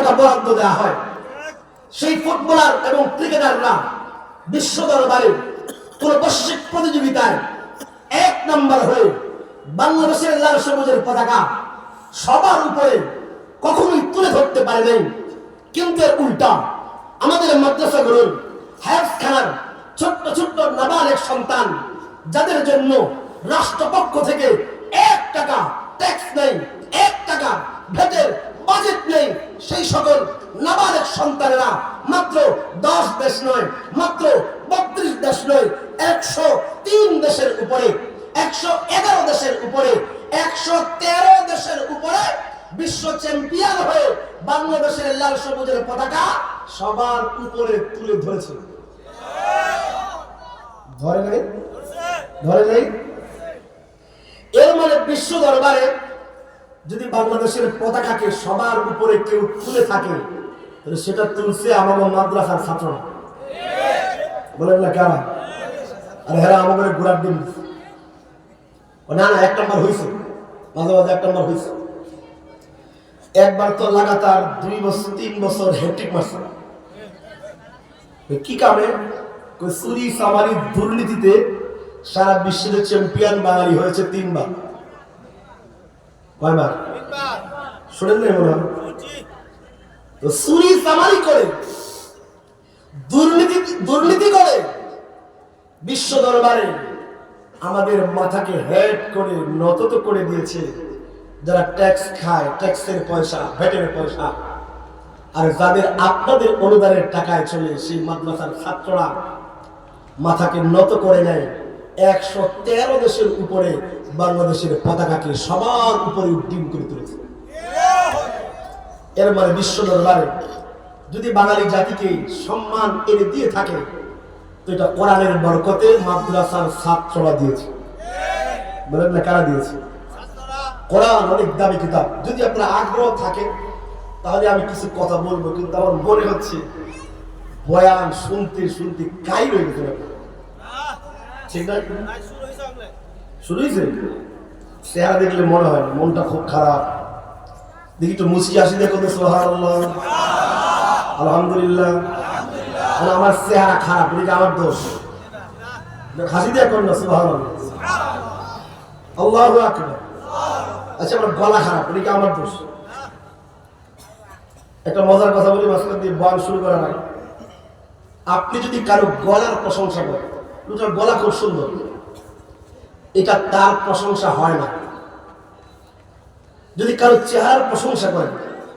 টাকা বরাদ্দ দেওয়া হয়। সেই ফুটবলার এবং ক্রিকেটাররা বিশ্ব দরবারে কোন বৈশ্বিক প্রতিযোগিতায় এক নাম্বার হয়ে বাংলাদেশের লাল সবুজের পতাকা সবার উপরে কখনোই তুলে ধরতে পারে নাই। কিন্তু এর উল্টা আমাদের মাদ্রাসাগুলোর খানার ছোট্ট ছোট্ট নাবালেক সন্তান, যাদের জন্য রাষ্ট্রপক্ষ থেকে এক টাকা ট্যাক্স নেই, এক টাকা নেই সেই সকল নাবালেক সন্তানেরা মাত্র দশ দেশ নয়, মাত্র বত্রিশ দেশ নয়, একশো তিন দেশের উপরে, একশো এগারো দেশের উপরে, একশো তেরো দেশের উপরে বিশ্ব চ্যাম্পিয়ন হয়ে বাংলাদেশের লাল সবুজের পতাকা সবার উপরে তুলে ধরেছে। ধরে নাই? ধরে নাই? এর মানে বিশ্ব দরবারে যদি বাংলাদেশের পতাকাকে সবার উপরে কেউ তুলে থাকে, তাহলে সেটা তুলছে আমার মাদ্রাসার ছাত্ররা। বলেন না কারা? আর হেরা আমাদের ঘোরার দিন না না, এক নম্বর হয়েছে মাঝে মাঝে এক নম্বর হয়েছে একবার তো লাগাতার দুই বছর, তিন বছর হ্যাট্রিক মারছে। কি কামে চুরি সামারি দুর্নীতিতে সারা বিশ্বের চ্যাম্পিয়ন বাঙালি হয়েছে তিনবার। কয়বার? শোনেন নাই মনে হয়? করে, দুর্নীতি দুর্নীতি করে বিশ্ব দরবারে আমাদের মাথাকে হেড করে নত তো করে দিয়েছে। যারা ট্যাক্স খায়, ট্যাক্সের পয়সা, ভ্যাটের পয়সা, আর যাদের আপনাদের অনুদানের টাকায় চলে, সেই মাদ্রাসার ছাত্ররা মাথাকে নত করে নেয়। একশো তেরো দেশের উপরে বাংলাদেশের পতাকাকে সবার উপরে উড্ডীন করে তুলেছে। এর মানে বিশ্ব দরবারে যদি বাঙালি জাতিকে সম্মান এনে দিয়ে থাকে, তো এটা কোরআনের বরকতে মাদ্রাসার ছাত্ররা দিয়েছে। বলেন না কারা দিয়েছে? কোরআন অনেক দামি কিতাব। যদি আপনার আগ্রহ থাকে, তাহলে আমি কিছু কথা বলব, কিন্তু আমার মনে হচ্ছে বয়ান শুনতে শুনতে কাই রয়ে গেছে। ঠিক না শুরু হয়েছে চেহারা দেখলে মনে হয় না, মনটা খুব খারাপ। দেখি একটু মুচকি আসি দেখো তো সোহার আলহামদুলিল্লাহ। আমার চেহারা খারাপ এদিকে আমার দোষ? হাসি কর না সোহার আল্লাহ আকবার। আচ্ছা আমার গলা খারাপ এদিকে আমার দোষ? একটা মজার কথা বলি মাঝখান দিয়ে বয়ান শুরু করার আগে। আপনি যদি কারও গলার প্রশংসা করেন লোকটার গলা খুব সুন্দর। এটা তার প্রশংসা হয় না। যদি কারও চেহারার প্রশংসা করে,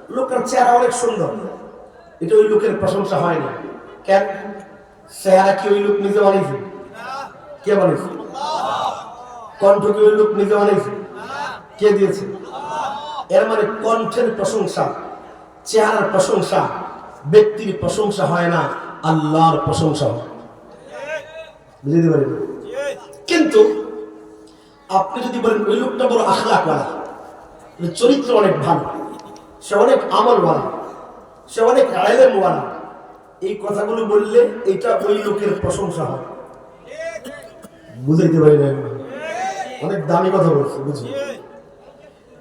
লোকের চেহারা অনেক সুন্দর, এটা ওই লোকের প্রশংসা হয় না। কেন? চেহারা কি ওই লোক নিজে বানিয়েছে? কে বানিয়েছে? কণ্ঠ কি ওই লোক নিজে বানিয়েছে? কে দিয়েছে? এর মানে কণ্ঠের প্রশংসা, চেহারার প্রশংসা, ব্যক্তির প্রশংসা হয় না, আল্লাহর প্রশংসা হয়। বুঝতে কিন্তু আপনি যদি বলেন, ওই লোকটা বড় আখলাক ওয়ালা চরিত্র অনেক ভালো। সে অনেক আমল আমলওয়ালা। সে অনেক আলেমওয়ালা। এই কথাগুলো বললে এটা ওই লোকের প্রশংসা হয়। বুঝাইতে পারি না অনেক দামি কথা বলছি বুঝি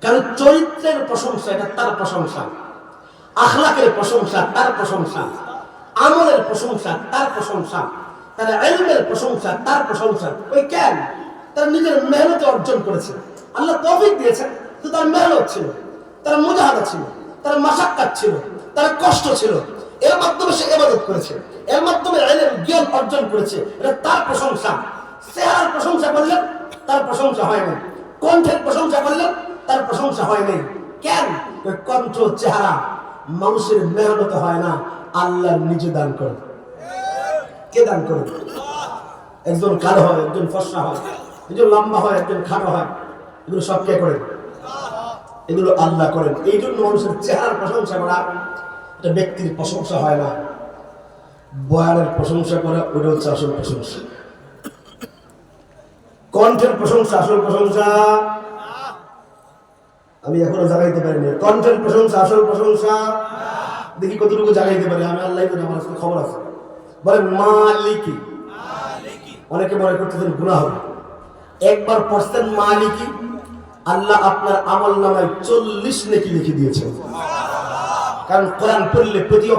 কারণ চরিত্রের প্রশংসা, এটা তার প্রশংসা। আখলাকের প্রশংসা, তার প্রশংসা। আমলের প্রশংসা, তার প্রশংসা। তার প্রশংসা, ওই কেন তার নিজের অর্জন করেছে। আল্লাহ দিয়েছেন তার ছিল তার ছিল তার ছিল, তার কষ্ট ছিল। করেছে জ্ঞান অর্জন করেছে তার প্রশংসা। প্রশংসা করলেন তার প্রশংসা কণ্ঠের প্রশংসা করলেন তার প্রশংসা কেন চেহারা, মানুষের মেহনত হয় না। আল্লাহ নিজে দান করে কে দান করে একজন কালো হয়, একজন ফর্সা হয়, একজন লম্বা হয়, একজন খাটো হয়, এগুলো সব কে করেন? এগুলো আল্লাহ করেন। এই জন্য মানুষের চেহারার প্রশংসা করা এটা ব্যক্তির প্রশংসা হয় না। বয়ানের প্রশংসা করা, ওটা হচ্ছে আসল প্রশংসা। কণ্ঠের প্রশংসা, আসল প্রশংসা। আমি এখনও জাগাইতে পারিনি। কণ্ঠের প্রশংসা, আসল প্রশংসা। দেখি কতটুকু জাগাইতে পারি। আমি আল্লাহ আমার খবর আছে। বলে মালিকি। অনেকে মনে করতেছেন গুণা হবে একবার পড়ছেন মালিকি, আল্লাহ আপনার আমল নামায় চল্লিশ নেকি লিখে দিয়েছেন। কারণ কোরআন পড়লে প্রতি